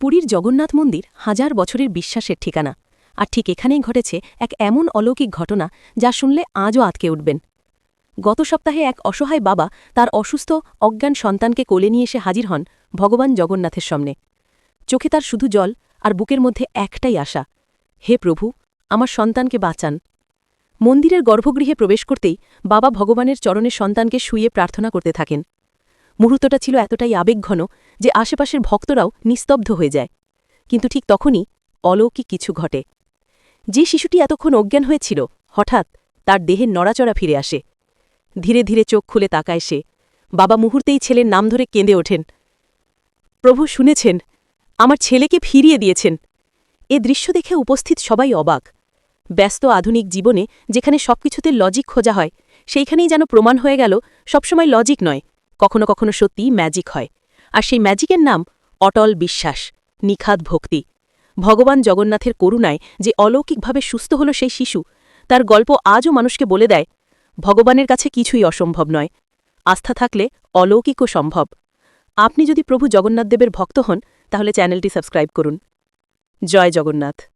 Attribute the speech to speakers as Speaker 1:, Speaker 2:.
Speaker 1: পুরীর জগন্নাথ মন্দির হাজার বছরের বিশ্বাসের ঠিকানা। আর ঠিক এখানেই ঘটেছে এক এমন অলৌকিক ঘটনা যা শুনলে আজও আতকে উঠবেন। গত সপ্তাহে এক অসহায় বাবা তার অসুস্থ, অজ্ঞান সন্তানকে কোলে নিয়ে এসে হাজির হন ভগবান জগন্নাথের সামনে। চোখে তার শুধু জল আর বুকের মধ্যে একটাই আশা, হে প্রভু, আমার সন্তানকে বাঁচান। মন্দিরের গর্ভগৃহে প্রবেশ করতেই বাবা ভগবানের চরণে সন্তানকে শুয়ে প্রার্থনা করতে থাকেন। মুহূর্তটা ছিল এতটাই আবেগঘন যে আশেপাশের ভক্তরাও নিস্তব্ধ হয়ে যায়। কিন্তু ঠিক তখনই অলৌকিক কিছু ঘটে। যে শিশুটি এতক্ষণ অজ্ঞান হয়েছিল, হঠাৎ তার দেহের নড়াচড়া ফিরে আসে। ধীরে ধীরে চোখ খুলে তাকায় সে। বাবা মুহূর্তেই ছেলের নাম ধরে কেঁদে ওঠেন। প্রভু শুনেছেন, আমার ছেলেকে ফিরিয়ে দিয়েছেন। এ দৃশ্য দেখে উপস্থিত সবাই অবাক। ব্যস্ত আধুনিক জীবনে যেখানে সবকিছুতে লজিক খোঁজা হয়, সেইখানেই যেন প্রমাণ হয়ে গেল, সবসময় লজিক নয়। কখনো কখনো সত্যিই ম্যাজিক হয়। আর সেই ম্যাজিকের নাম অটল বিশ্বাস নিখাদ ভক্তি। ভগবান জগন্নাথের করুণায় যে অলৌকিকভাবে সুস্থ হল সেই শিশু, তার গল্প আজও মানুষকে বলে দেয়, ভগবানের কাছে কিছুই অসম্ভব নয়। আস্থা থাকলে অলৌকিকও সম্ভব। আপনি যদি প্রভু জগন্নাথদেবের ভক্ত হন, তাহলে চ্যানেলটি সাবস্ক্রাইব করুন। জয় জগন্নাথ।